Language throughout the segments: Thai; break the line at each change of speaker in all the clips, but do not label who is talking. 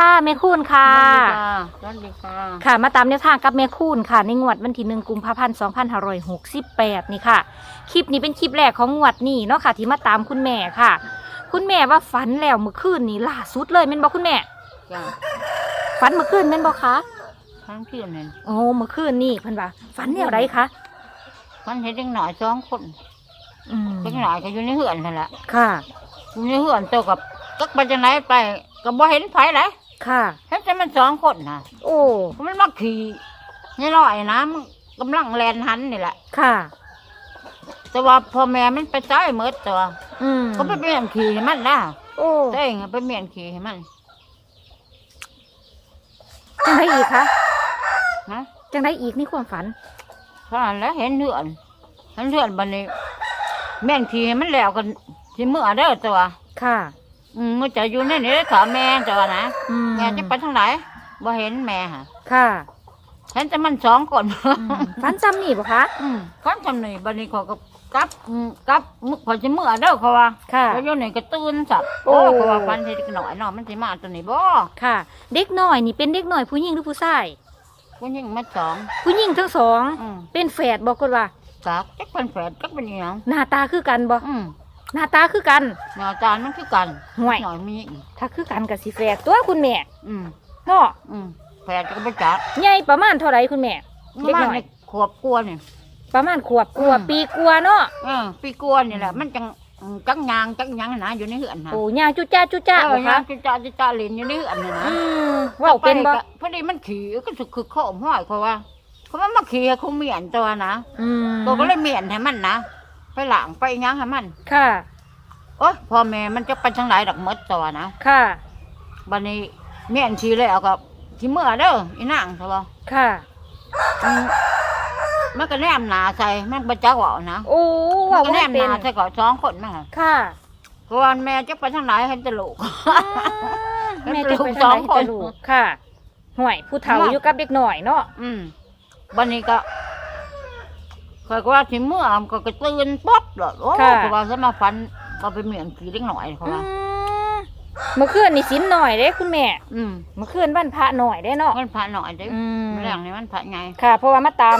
ค่ะแม่คูณค่ะ
สวัสดีค่ะ
ค่ะ มาตามแนวทางกับแม่คูณค่ะ ในงวดวันที่หนึ่งกุมภาพันธ์สองพันห้าร้อยหกสิบแปดนี่ค่ะ คลิปนี้เป็นคลิปแรกของงวดนี้เนาะค่ะ ที่มาตามคุณแม่ค่ะ คุณแม่ว่าฝันแล้วเมื่อคืนนี้ล่าสุดเลยแม่นบอกคุณแม่
จ้า
ฝันเมื่อคืนแม่นบอกคะ
ทั้งพี่นั่น
โอ้เมื่อคืนนี่เพิ่นว่าฝันแนวไรคะ
มันเห็นเด็กหน่อยสองคน
อืม
เด็กหน่อยก็อยู่ในเหือนนั่นแหละ
ค่ะ
อยู่ในเหือนตัวกับกักไปจังไหนไปก็บ่เห็นไผเลย
ค่ะ
เห็นแต่มันสองคนน่ะ
โอ้
มันมาขี่นี่ลอยนะมันกำลังแลนหันนี่แหละ
ค่ะ
แต่ว่าพ่อแม่มันไปใต้เมดตัว
อืม
ก็ไปเปลี่ยนขี่ให้มันนะ
โอ้
ตัวเองไปเปลี่ยนขี่ให้มัน
จังไรอีกคะ
นะ
จังไรอีกนี่ความฝัน
เพราะนั้นแล้วเห็นเหือนเห็นเหือนบันนี้แม่นขี่ให้มันแล้วกันที่เมื่อเด้อตัว
ค่ะ
อืมมื่อจะอยู่ในนี้ถามแม่จ้ะนะ
อืม
แม่จะไปทางไหนบ่เห็นแม่ฮะ
ค่ะ
เห็นแต่มันสองคน
อืมฝันจำนี่บ่คะ
อืมก้อนจำหนี่บันนี้เขาก็กลับอืมกลับมึขอจะเมื่อเด้อเขาว่า
ค่ะ
แล้วอยู่นี่ก็ตื่นสับ
โอ้
โอ้เขาว่าฟันทีหน่อยเนาะมันสิมาตัวนี้บ่
ค่ะ เด็กน้อยนี่เป็นเด็กน้อยผู้หญิงหรือผู้ชาย
ผู้หญิงมาสอง
ผู้หญิงทั้งสอง
อืม
เป็นแฝดบอกกันว่า
จักจักเป็นแฝดจักเป็นอีหยัง
หน้าตาคือกันบ่
อืม
หน้าตาคือกัน
แนวจานมันคือกัน
ห่วย
หน่อยมี
ถ้าคือกันกับสิแฝดตัวคุณแม่
อืม
เนาะ
อืมแฝดก็บ่จัก
ใหญ่ประมาณเท่าไหร่คุณแม่เด็ก
มา
น้อย
ในขวบกลัวนี่
ประมาณขวบกลัวา
อืม
ปีกลัวาเนาะ
เออปีกลัวนี่แหละมันจังอืมจังยางจังหยังนะอยู่ในเหือนนะ
โอ้ย่างจุจ้าจุจ้า
เอ
บ่
อ
คะ
จะจะจะจะเล่นอยู่ในอันนี้นะ
อืมเว่าเป็นบ่
พอดีมันขี่ก็คือคือข้อมห้อยเขาว่าเขาว่ามาขี่ให้เขาเมียนตัวนะ
อืม
ตัวก็เลยเมียนให้มันนะ ไปหลังไปหยังให้มัน
ค่ะ
โอ้ยพ่อแม่มันจะไปทางไหนดอกมดตัวนะ
ค่ะ
บัดนี้เมียนขี่เลยเอากับขี่เมื่อเด้ออีนางเขาบอก
ค่ะ
อืมมันก็แนมหนาใส่มันประจักษ์ว่านะ
โอ้
มั
เว่าน
ก็แน
บ่
ม
เป็
ห
น
นาใส่ก่อนสองคนมา
ค่ะ
เพราะว่าแม่จะไปทางไหนเห็นแตลูก
แม่จะไปทางไหนให้แต่ลูกค่ะห่วยผู้เฒ่าอยู่กับเด็กหน่อยเนาะ
อืมวันนี้ก็ คอยก็ว่าที่เมื่อมนก็กระตื่นป๊บเลยโอ้ก็ว่าจะมาฟันก็ไปเหมียนขี่เล็กหน่อยเขา
อื
ว่า ม
เมื่อคืนนี่สินหน่อยเด้คุณแม่
อืม
เมื่อคืนวันพระหน่อยได้เนาะ
มันผ่าหน่อยเด้
อืม
เรื่องนี้มันผ่าไง
ค่ะ เพราะว่ามาตาม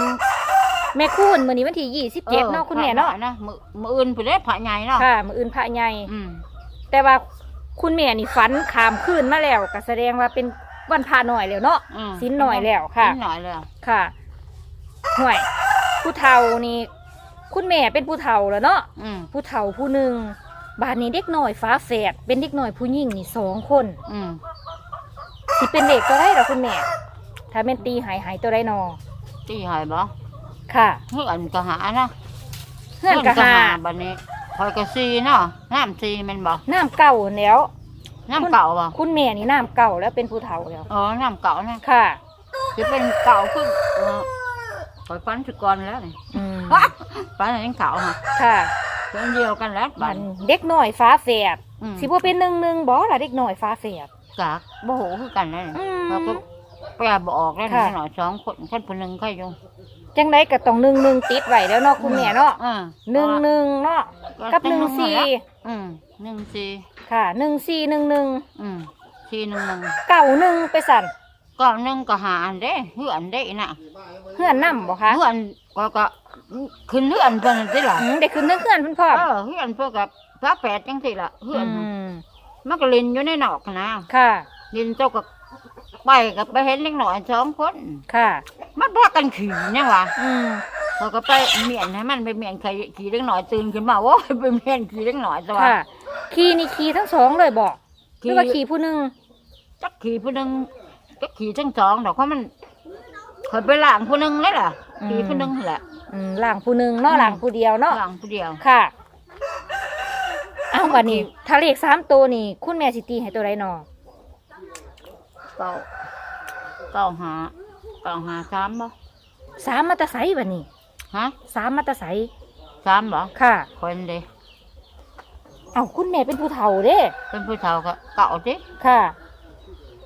แม่คูณมื้อนี้วันที่ยี่สิบเจ็ดเนาะคุณแม่เนาะ
ผ่หอยนะมือมืออื่นไปได้ผ่าไงเนาะ
ค่ะ มื้ออื่นพระใหญ่
อืม
แต่ว่าคุณแม่นี่ฝันขามคืนมาแล้วก็แสดงว่าเป็นวันพระหน่อยแล้วเนาะ
อืม
สินหน่อยแล้วค่ะ
สินหน่อยแล้ว
ค่ะห่วย ผู้เฒ่านี่คุณแม่เป็นผู้เฒ่าแล้วเนาะ
อืม
ผู้เฒ่าผู้หนึ่งบาดนี้เด็กน้อยฟ้าแฝดเป็นเด็กน้อยผู้หญิงนี่สองคน
อืม
สิเป็นเด็กตัวได้หรอคุณแม่ ถ้าเป็นตีหายหายตัวได้นอ
ตีหายบ่
ค่ะ
เพื่อนก็หานะ
เพื่อนกะหา
บัดนี้คอยก็ซีเนาะน้ำซีแมันบ่
น้ำเก่าแล้ว
น้ำเก่าบ่
คุณแม่นี่น้ำเก่าแล้วเป็นผู้เฒ่าแล้ว
อ๋อน้ำเก่านะ
ค่ะ
จะเป็นเก่าขึ้นเอ อคอยฟันสุกรแล้วนี่
อืม
ฟันอะไรยังเก่าฮะ
ค่ะ
เป็นเดียวกันแล้ว
บั
บั
น
น
เด็กน้อยฟ้าแฝด
อืม
สิบ่เป็นหนึ่งหนึ่งบ่ล่ะเด็กน้อยฟ้าแฝด
กากโมโหคือกันแล้วนี่
อืม
เราก็แปลบออกแล้ว
ค่ะ
นี่หน่อยสองคนคนคนหนึ่งใครอยู่
จังไดก็ต้องหนึ่งหนึ่งติดไว้แล้วเนาะคุณแม่เนาะ
อ่า
หนึ่งหนึ่งเนาะกับหนึ่งสี่
อืมหนึ่งสี่
ค่ะหนึ่งสี่หนึ่งหนึ่ง
อืมสี่หนึ่งหนึ่ง
เก่าหนึ่งไปสั่น
ก็หนึ่งก็หาอันเด้เฮือนเด้น่ะ
เพื่อนนำบ่คะ
เฮือนก็ก็ขึ้นเฮือนเพิ่นนั่นสิล่ะ
อืมเด็กขึ้นเพื่อนเพื่อนพร้อม
เออเฮือนเพื่อกับพระแปดจังสิล่ะเฮือนน่ะ
ม
มันก็เล่นอยู่ในนอกนะ
ค่ะ
เล่นเจ้าก็ไปกับไปเห็นเล็กหน่อยสองคน
ค่ะ
มันพากันขี่เนี่ยวะ
อืม
เขาก็ไปเมียนให้มันไปเมียนใครขี่เล็กหน่อยตื่นขึ้นมาโว้ยไปเมียนขี่เล็กหน่อยตัว
ค่ะ ขี่นี่ขี่ทั้งสองเลยบอกหรือว่าขี่ผู้หนึ่ง
จักขี่ผู้หนึง จักขี่ทั้งสองดอกเพราะมันเคยไปล่างผู้หนึงเลยล่ะขี่ผู้หนึงนั่นแหละ
อืมหลังผู้หนึ่งเนาะ
อืม
หลังผู้เดียวเนาะ
ล่างผู้เดียว
ค่ะ เอ้าวันนี้ ถ้าเลขสามตัวนี่ คุณแม่สิตีให้ตัวไรนอ
เก้าเก้าหาเก้าหาสามบ่
สามมาแตะไสวันนี้
ฮะ
สามมาแตะไส
สามบ่
ค่ะ
คนเดี
เอ้าคุณแม่เป็นผู้เฒ่าเด้
เป็นผู้เฒ่าก็เก่าสิ
ค่ะ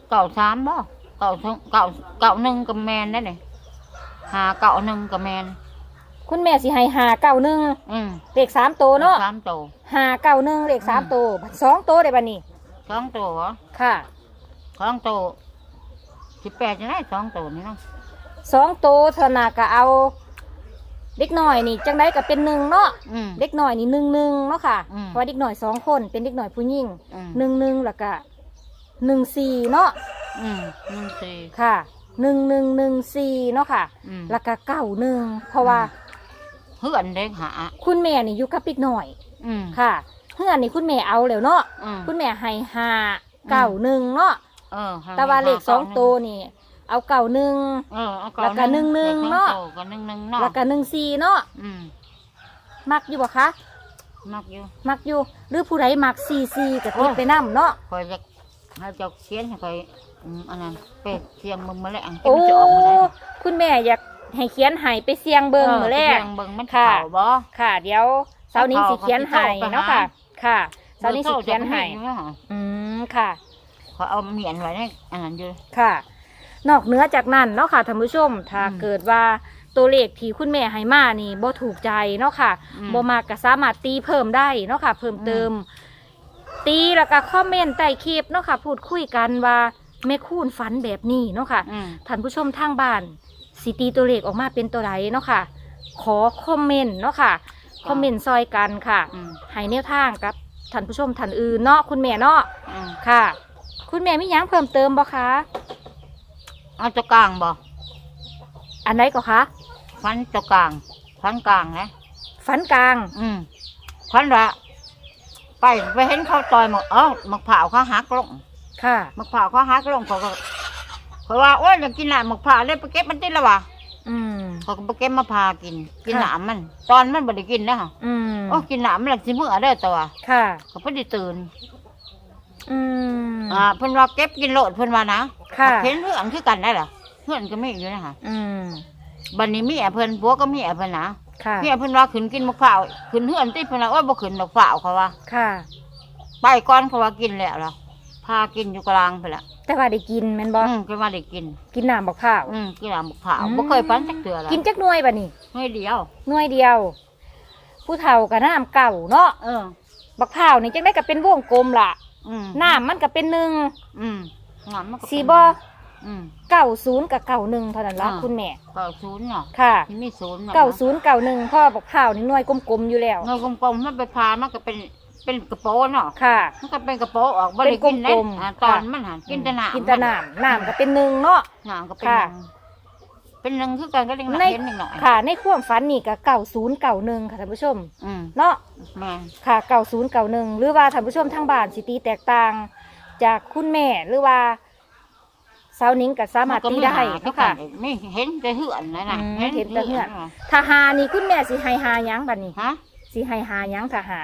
เก่าสามบ่ เก่าสองเก่าเก่าหนึ่งกับแมนได้นี่หาเก่าหนึ่งกับแมน
คุณแม่สิให้หาเก้าหนึ่ง
อืม
เลขสามตัวเนาะ
สามตัว
หาเก้าหนึ่งเลขสามตัวบัดสองตัวได้บัดนี้
สองตัวเหรอ
ค่ะ
สองโตสิบแปดจะได้สองโตนี่เนาะ
สองโตเทานาก็เอาเด็กหน่อยนี่จังได้ก็เป็นหนึ่งเนาะ
อืม
เด็กหน่อยนี่หนึ่งหนึ่งเนาะค่ะ
อืม
เพราะว่าเด็กหน่อยสองคนเป็นเด็กหน่อยผู้หญิง
อืม
หนึ่งหนึ่งแล้วก็หนึ่งสี่เนาะ
อืมหนึ่งสี่
ค่ะหนึ่งหนึ่งหนึ่งสี่เนาะค่ะ
อืม
แล้วก็เก้าหนึ่งเพราะว่า
เพื่อนเด็กหา
คุณแม่นี่อยู่กับเด็กหน่อย
อืม
ค่ะเพื่อนนี่คุณแม่เอาแล้วเนาะ
อืม
คุณแม่ให้ห้าเก้าหนึ่งเนาะ
เออห
แต่ว่าเลขสองตัวนี่ เอาเก้าหนึ่ง
เออเอา
แล้วก็หนึ่งหนึ่งเนาะ
ก็หนึ่งหนึ่งเนาะ
แล้วก็หนึ่งสี่เนาะ
อืม
มักอยู่บ่คะ
มักอยู่
มักอยู่หรือผู้ใดมักสี่สี่ก็
โอ้
ติดไปนํเนาะ
คอยจะให้เจ้าเขียนให้คอย อืมอันนั้นเป็ดเสียงมึงมาแล้วอัน
โอ้
มันจะออกมาได้
คุณแม่อยากให้เขียนให้ไปเสียงเบิงมื้อแรก
เสียงเบิ่งมัน
ค่ะ
เข่าบ่
ค่ะ เดี๋ยวเสาร์นี้สิเขียนให้เนาะค่ะ ค่ะเสาร์นี้สิเขียนให้
บอร์โทรจะไม่มี
อืมค่ะ
เขาเอาเหมียนไว้ในอันนั้นอยู่
ค่ะ นอกเหนือจากนั้นเนาะค่ะท่านผู้ชม ถ้า
อืม
เกิดว่าตัวเลขที่คุณแม่ให้มานี่บ่ถูกใจเนาะค่ะ
อืม
บ่มากก็สามารถตีเพิ่มได้เนาะค่ะ เพิ่มเติม ตีแล้วก็คอมเมนต์ใต้คลิปเนาะค่ะ พูดคุยกันว่า แม่คูณฝันแบบนี้เนาะค่ะ
อืม
ท่านผู้ชมทางบ้านสิตีตัวเลขออกมาเป็นตัวไหนเนาะค่ะ ขอคอมเมนต์เนาะค่ะ คอมเมนต์ซอยกันค่ะ
อืม
ให้แนวทางกับท่านผู้ชมท่านอื่นเนาะคุณแม่เนาะ
อืม
ค่ะ คุณแม่มีหยังเพิ่มเติมบ่คะ
เอาตัวกลางบ่
อันไหนก็คะ
ฟันตัวกลางฟันกลางนะ
ฝันกลาง
อืมฟันละไปไปเห็นเขาต่อยหมกเอ้าหมกเผาวเขาหักลง
ค่ะ
หมกเผาวเขาหักลงเขาก็เขาว่าโอ้ยอยากกินหนามหมกเผาวเลยไปเก็บมันติดแล้ววะ
อืม
เขาก็ไปเก็บมาพากิน กิน
ค่ะ
หนามมัน ตอนมันบ่ได้กินนะ
อืม
โอ้กินหนามมันหลักสิมื้อเด้อตัว
ค่ะ
เขาไม่ได้ตื่น
อืม
อ่าเพิ่นว่าเก็บกินโลดเพิ่นว่านะ
ค่ะ
เห็นเพื่อนคือกันได้เหรอเพื่อนก็มีอยู่นะคะ
อืม
บัดนี้เมียเพิ่นผัวก็เมียเพิ่นนะ
ค่ะ
เมียเพิ่นว่าขึ้นกินมะพร้าวขึ้นเฮือนติเพิ่นว่าโอ้ยบ่ขึ้นดอกพร้าวเขาว่า
ค่ะ
ไปก่อนเขาว่ากินแล้วล่ะ พากินอยู่กลางไปละ
แต่ว่าได้กินแม่นบ่
อืมก็ว่าได้กิน
กินน้ำบักพร้าว
อืมกินน้ำมะพร้าว
อืม
บ่เคยฝันจักเทื่อละ
กินจักหน่วยบ่นี่
ไม่เดียว
หน่วยเดียว ผู้เฒ่ากับน้ำเก่าเนาะ
เออ
บักพร้าวนี่จังได้ก็เป็นวงกลมล่ะ
อืม
น้ำมันก็เป็นหนึ่ง
อืมงานมันก็
สีบ่
อืม
เก้าศูนย์กับเก้าหนึ่งเท่านั้นละ
อ่า
คุณแม่
เก้าศูนย์เนาะ
ค่ะ
ที่มีศูนย์น่ะ
เก้าศูนย์เก้าหนึ่งพ่อบักพร้าวนี่หน่วยกลมๆอยู่แล้ว
เงยกลมๆมันไปพามันก็เป็น เป็นกระโปรงเนาะ
ค่ะ
มันก็เป็นกระโปรงออกบ่ได้กิน
เป็นกล
เด้
มๆ
อ่า
ค่ะ
ตอนมันหันกินแต่น้ำ
กินแต่น้ำน้ำก็เป็นหนึ่งเนาะ
น้ำก็เป็น
ค่ะ
หนึ่งเป็นหนึ่งคือกันก็เล็กน้อย
ใน
เห็นหนึ่งหน่อย
ค่ะ ในความฝันนี่ก็เก้าศูนย์เก้าหนึ่งค่ะท่านผู้ชม
อืม
เนาะ
แม่น
ค่ะเก้าศูนย์เก้าหนึ่งหรือว่าท่านผู้ชมทางบ้านสิตีแตกต่าง จากคุณแม่หรือว่าสาวนิ้งก็สามารถตีได้
ก็
เนาะค่ะ
ไม่เห็นแต่เหือนนะนะ
อืมเห็นแต่เหือนะถ้าหานี่คุณแม่สิให้หาหยังบัดนี้
ฮะ
สิให้หาหยังถ้าหา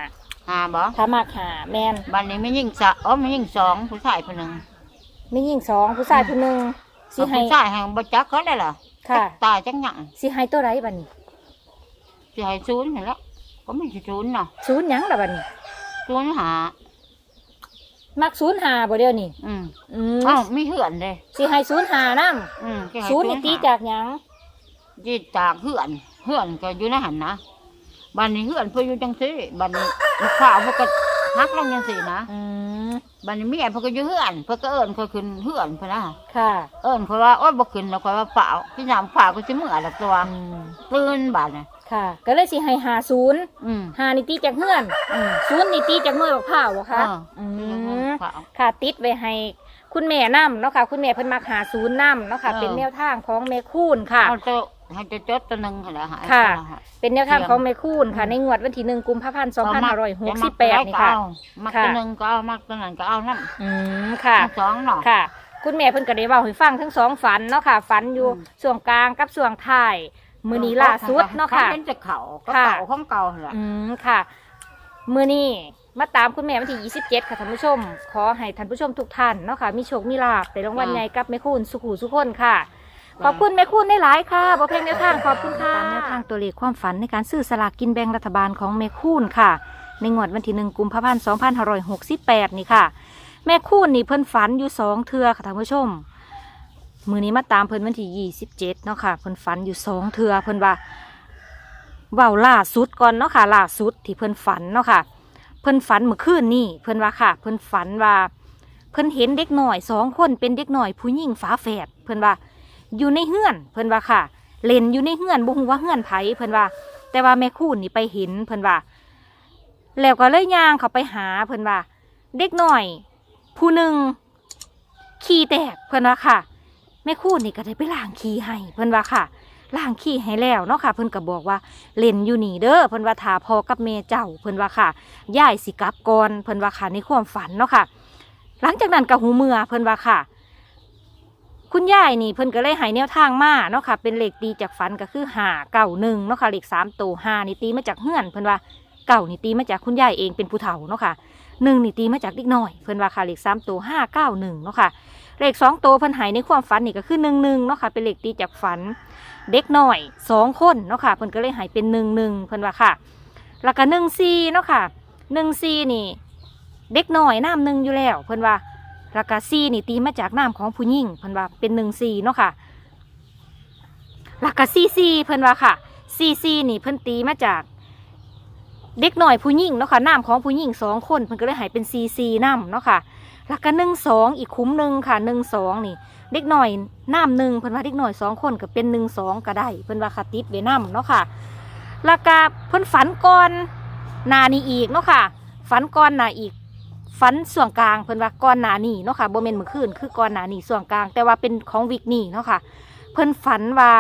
หาบ่
ถ้ามากหาแมน
บ้านนี้ไม่ยิ่งสะอ๋อไม่ยิ่งสองผู้ชายคนหนึ่ง
มีหญิงสองผู้ชายผู้หนึ่งสิให้
ผู้ชายแห่งบ่จักเขาได้เหรอ
ค่ะ
ตายจังหยัง
สิให้ตัวไรบัดนี้
สิให้ศูนย์นี่แหละก็ไม่ใช่ศูนย์เนาะ
ศูนย์หยังล่ะบัดนี้
ศูนย์หา
มักศูนย์หาบ่เดียวนี่
อืม
อืม
อ้าวมีเหือนเลย
สิให้ศูนย์หานํ
อืมสิให้
ศูนย์นี่ตีจากหยัง
จีจากเหือนเหือนก็อยู่ในหันนะ บ้านนี้เหือนเพื่ออยู่จังซี่บ้านนี้มะพร้าวเพื่อก็ฮักลงจังซี่นะ
อืม
บัดนี้เมียเพิ่นก็อยู่เฮือนเพิ่นก็เอิ้นเขาขึ้นเฮือนเพิ่นนะ
ค่ะ
เอิ้นเขาว่าโอ้ยบ่ขึ้นแล้วก็ว่าเปล่าพี่น้ำฝ่าก็สิมื้อละตัว
อืม
ตื่นบาดน่ะ
ค่ะ ก็เลยสิให้หาศูนย์
อืม
หานี่ตีจากเฮือน
อืม
ศูนย์นี่ตีจากหน่วยบักพร้าวบ่คะ
อ่า
อืม
ฝ่า
ค่ะติดไว้ให้คุณแม่นํเนาะค่ะ คุณแม่เพิ่นมักหาศูนย์นํเนาะค่ะ
เออ
เป็นแนวทางของแม่คูณค่ะ
เอาตัว ให้จะจดตัวหนึงหั่นแหละหา
ค่ะ
เอาหา
เป็นแนวทางของแม่คูณค่ะ
อืม
ในงวดวันที่หนึ่งกุมภาพันธ์สองพันห้าร้อยหกสิบ
จะ
แปด
มั
นี่
ก็
ค่ะ
เอามัก
ค่ะ
ตัวหนึงก็เอามักตัวนั้นก็เอานั่น
อืมค่ะ
ทั้งสองเนาะ
ค่ะ คุณแม่เพิ่นก็ได้เว้าให้ฟังทั้งสองฝันเนาะค่ะ ฝันอยู่
อืม
ส่วงกลางกับส่วงท้ายมือนี้ล่าสุดเนาะค่ะ
ขเป็นจะเขาก็
ค่ะ
เก่าของเก่าหั่นแหละ
อืมค่ะ มือนี้มาตามคุณแม่วันที่ 27 ค่ะท่านผู้ชม ขอให้ท่านผู้ชมทุกท่านเนาะค่ะ มีโชค มีลาภในรางวัลใหญ่กับแม่คุณสุขูสุขคนค่ะ ขอบคุณแม่คุณได้หลายค่ะบอเพลงแนวทางขอบคุณค่ะตามแนวทางตัวเลขความฝันในการซื้อสลากกินแบ่งรัฐบาลของแม่คุณค่ะ ในงวดวันที่หนึ่งกุมภาพันธ์2568นี่ค่ะ แม่คุณนี่เพิ่นฝันอยู่สองเทือค่ะท่านผู้ชม มือนี้มาตามเพิ่นวันที่27เนาะค่ะเพิ่นฝันอยู่สองเทือเพิ่นว่าเว้าล่าสุดก่อนเนาะค่ะล่าสุดที่เพิ่นฝันเนาะค่ะ เพิ่นฝันเมื่อคืนนี่เพิ่นว่าค่ะ เพิ่นฝันว่า เพิ่นเห็นเด็กหน่อยสองคนเป็นเด็กหน่อยผู้หญิงฝาแฝดเพิ่นว่า อยู่ในเฮือนเพิ่นว่าค่ะ เล่นอยู่ในเฮือนบ่ฮู้ว่าเฮือนไผเพิ่นว่า แต่ว่าแม่คูณนี่ไปเห็นเพิ่นว่า แล้วก็เลยย่างเขาไปหาเพิ่นว่า เด็กหน่อย ผู้หนึ่งขี้แตกเพิ่นว่าค่ะแม่คูณนี่ก็ได้ไปล้างขี้ให้เพิ่นว่าค่ะล้างขี้ให้แล้วเนาะค่ะ เพิ่นก็บอกว่าเล่นอยู่นี่เด้อเพิ่นว่าถาพอกับแม่เจ้า เพิ่นว่าค่ะย่ายสิกลับก่อนเพิ่นว่าค่ะในความฝันเนาะค่ะ หลังจากนั้นก็หูเมือเพิ่นว่าค่ะ คุณยายนี่เพิ่นก็เลยให้แนวทางมาเนาะค่ะ เป็นเหลขตีจากฝันก็คือหาเก้าหนึ่งเนาะค่ะเหลขสามตัวหานี่ตีมาจากเฮือนเพิ่นว่าเก้านี่ตีมาจากคุณยายเองเป็นผู้เฒ่าเนาะค่ะหนึ่งนี่ตีมาจากเด็กน้อยเพิ่นว่าค่ะเหลขสามตัวห้าเก้าหนึ่งเนาะค่ะเหลขสองตัวเพิ่นหายในความฝันนี่ก็คือหนึ่งหนึ่งเนาะค่ะเป็นเหลขตีจากฝัน เด็กน้อยสองคนเนาะค่ะเพิ่นก็เลยหายเป็นหนึ่งหนึ่งเพิ่นว่าค่ะ แล้วก็หนึ่งซีเนาะค่ะหนึ่งซีนี่ เด็กน้อยน้ำหนึ่งอยู่แล้ว เพิ่นว่า ราคาซีนี่ตีมาจากน้ำของผู้หญิงเพิ่นว่าเป็นหนึ่งซีเนาะค่ะราคาซีซีเพิ่นว่าค่ะซีซีนี่เพิ่นตีมาจากเด็กหน้อยผู้หญิงเนาะค่ะน้ำของผู้หญิงสองคนเพิ่นก็เลยหายเป็นซีซีน้ำเนาะค่ะแล้วก็หนึ่งสองอีกคุ้มหนึ่งค่ะหนึ่งสองนี่ เด็กหน่อยน้ำหนึ่งเพิ่นว่าเด็กหน่อยสองคนก็เป็นหนึ่งสองก็ได้เพิ่นว่าคาติดเวน้ำเนาะค่ะแล้วก็เพิ่นฝันก่อนนานี้อีกเนาะค่ะ ฝันก่อนนาอีก ฝันส่วนกลางเพิ่นว่าก่อนหนานี้เนาะค่ะโบเมนเมื่อคืนคือก่อนหนานี้ส่วนกลาง แต่ว่าเป็นของวิกนี่เนาะค่ะ เพิ่นฝันว่า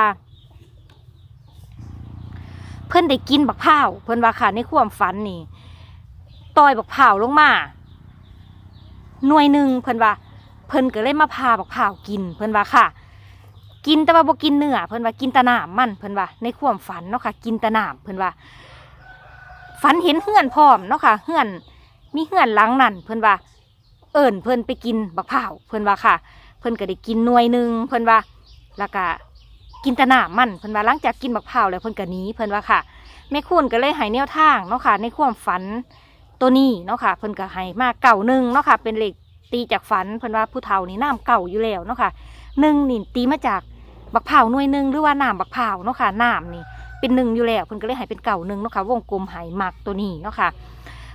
เพิ่นได้กินบักพร้าเพิ่นว่าค่ะในความฝันนี่ต่อยบักพร้าลงมาหน่วยหนึ่งเพิ่นว่า เพิ่นก็เลยมาพาบักพร้ากิน เพิ่นว่าค่ะ กินแต่ว่าบ่กินเนื้อเพิ่นว่ากินตะน้ำมันเพิ่นว่า ในความฝันเนาะค่ะ กินตะน้ำเพิ่นว่าฝันเห็นเฮือนพร้อมเนาะค่ะเฮือน มีเฮือนหลังนั่นเพิ่นว่า เอิ้นเพิ่นไปกินบักพร้าเพิ่นว่าค่ะ เพิ่นก็ได้กินหน่วยหนึ่งเพิ่นว่าแล้วก็กินตะน้ำมันเพิ่นว่าหลังจากกินบักพร้าแล้วเพิ่นก็หนีเพิ่นว่าค่ะแม่คุณก็เลยให้แนวทางเนาะค่ะ ในความฝันตัวนี้เนาะค่ะ เพิ่นก็ให้มาเก่าหนึ่งเนาะค่ะ เป็นเหลขตีจากฝันเพิ่นว่าผู้เฒ่านี่น้ำเก่าอยู่แล้วเนาะค่ะหนึ่งนี่ตีมาจากบักเผาหน่วยหนึ่งหรือว่าน้ำบักเผาเนาะค่ะน้ำนี่เป็นหนึ่งอยู่แล้วเพิ่นก็เลยให้เป็นเก่าหนึ่งเนาะค่ะวงกลมให้มักตัวนี้เนาะค่ะ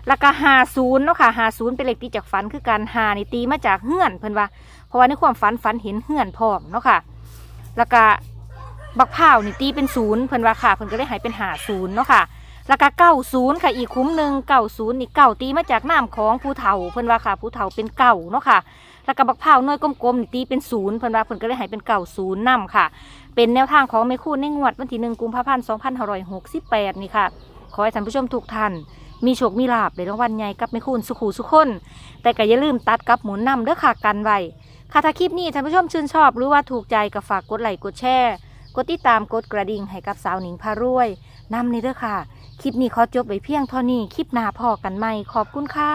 แล้วก็หาศูนย์เนาะค่ะหาศูนย์เป็นเลขตีจากฝันคือการหานี่ตีมาจากเฮื่อนเพิ่นว่า เพราะว่าในความฝันฝันเห็นเฮื่อนพร้อมเนาะค่ะ แล้วก็บักเผานี่ตีเป็นศูนย์เพิ่นว่าค่ะเพิ่นก็เลยให้เป็นหาศูนย์เนาะค่ะ แล้วก็เก้าศูนย์ค่ะอีกคุ้มหนึ่งเก้าศูนย์นี่เก้าตีมาจากน้ำของผู้เฒ่าเพิ่นว่าค่ะผู้เฒ่าเป็นเก่าเนาะค่ะ แล้วก็บักพร้าน้อยกลมๆนี่ตีเป็นศูนย์เพิ่นว่าเพิ่นก็เลยให้เป็นเก่าศูนย์นํค่ะ เป็นแนวทางของแม่คู่ในงวดวันที่หนึ่งกุมภาพันธ์สองพันห้าร้อยหกสิบแปดนี่ค่ะ ขอให้ท่านผู้ชมทุกท่าน มีโชคมีลาบในรางวัลใหญ่กับไม่คุณสุขูสุขคนแต่ก็อย่าลืมตัดกับหมุนนำเด้อค่ะกันไว้ค่ะถ้าคลิปนี้ท่านผู้ชมชื่นชอบหรือว่าถูกใจก็ฝากกดไลค์กดแชร์กดติดตามกดกระดิ่งให้กับสาวหนิงพารวยนำนี่เด้อค่ะ คลิปนี้ขอจบไปเพียงเท่านี้คลิปหน้าพอกันใหม่ขอบคุณค่ะ